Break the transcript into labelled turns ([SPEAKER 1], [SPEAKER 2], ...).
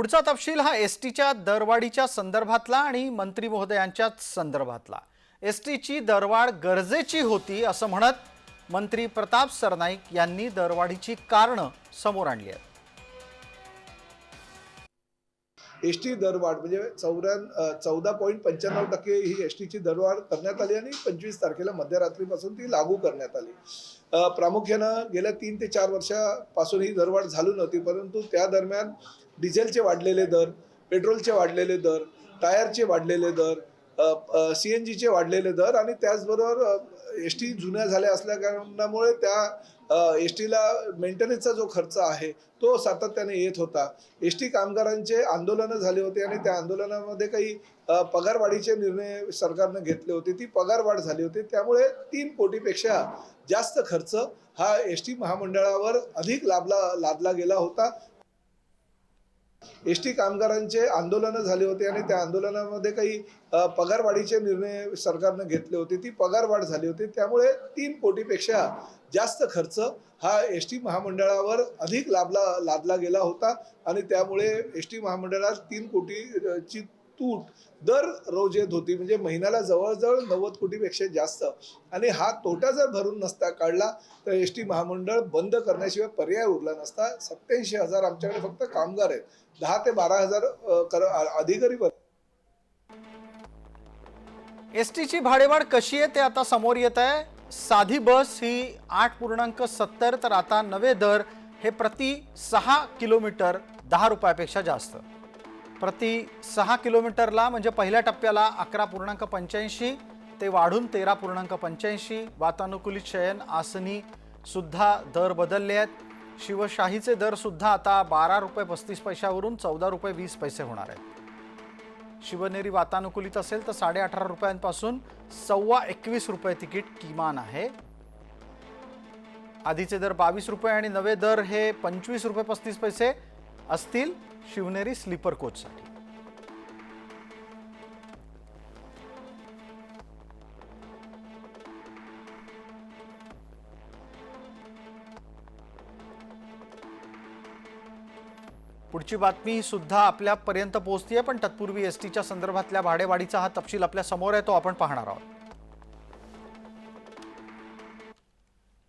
[SPEAKER 1] पुढचा तपशील हा एस टीच्या दरवाढीच्या संदर्भातला आणि मंत्री महोदयांच्याच संदर्भातला. एस टीची दरवाढ गरजेची होती असं म्हणत मंत्री प्रताप सरनाईक यांनी दरवाढीची कारणं समोर आणली आहेत.
[SPEAKER 2] एस टी दरवाढ म्हणजे चौऱ्या चौदा पॉईंट पंच्याण्णव टक्के ही एस टीची दरवाढ करण्यात आली आणि पंचवीस तारखेला मध्यरात्रीपासून ती लागू करण्यात आली. प्रामुख्यानं गेल्या तीन ते चार वर्षापासून ही दरवाढ झाली नव्हती परंतु त्या दरम्यान डिझेलचे वाढलेले दर पेट्रोलचे वाढलेले दर टायरचे वाढलेले दर सी एन जीचे वाढलेले दर आणि त्याचबरोबर एस टी जुन्या झाल्या असल्या कारणामुळे त्या एस टीला मेंटेनन्सचा जो खर्च आहे तो सातत्याने येत होता. एस टी कामगारांचे आंदोलनं झाले होते आणि त्या आंदोलनामध्ये काही पगारवाढीचे निर्णय सरकारनं घेतले होते. ती पगारवाढ झाली होती. त्यामुळे तीन कोटीपेक्षा जास्त खर्च हा एस टी महामंडळावर अधिक लाभला लादला गेला होता. एस टी कामगारांचे आंदोलनं झाले होते आणि त्या आंदोलनामध्ये काही पगारवाढीचे निर्णय सरकारनं घेतले होते. ती पगारवाढ झाली होती. त्यामुळे तीन कोटीपेक्षा जास्त खर्च हा एस टी महामंडळावर अधिक लाभला लादला गेला होता. आणि त्यामुळे एस टी महामंडळात तीन कोटीची तूट दर रोज येत होती. म्हणजे महिन्याला जवळजवळ नव्वद कोटीपेक्षा जास्त. आणि हा तोटा जर भरून नसता काढला तर एस टी महामंडळ बंद करण्याशिवाय पर्याय उरला नसता. सत्याऐंशी हजार आमच्याकडे फक्त कामगार आहेत. दहा ते बारा हजार कर अधिकारी
[SPEAKER 1] एस टीची भाडेवाढ कशी आहे ते आता समोर येत आहे. साधी बस ही आठ पूर्णांक सत्तर तर आता नवे दर हे प्रति सहा किलोमीटर दहा रुपयापेक्षा जास्त. प्रति सहा किलोमीटरला म्हणजे पहिल्या टप्प्याला अकरा पूर्णांक पंच्याऐंशी ते वाढून तेरा पूर्णांक पंच्याऐंशी वातानुकूलित शयन आसनी सुद्धा दर बदलले आहेत. शिवशाहीचे दरसुद्धा आता बारा रुपये पस्तीस पैशावरून चौदा रुपये वीस पैसे होणार आहेत. शिवनेरी वातानुकूलित असेल तर साडे अठरा रुपयांपासून सव्वा एकवीस रुपये तिकीट किमान आहे. आधीचे दर बावीस रुपये आणि नवे दर हे पंचवीस रुपये पस्तीस पैसे असतील शिवनेरी स्लीपर कोचसाठी. पुढची बातमी सुद्धा आपल्यापर्यंत पोहोचतीये पण तत्पूर्वी एस टीच्या संदर्भातल्या भाडेवाढीचा हा तपशील आपल्यासमोर आहे तो आपण पाहणार आहोत.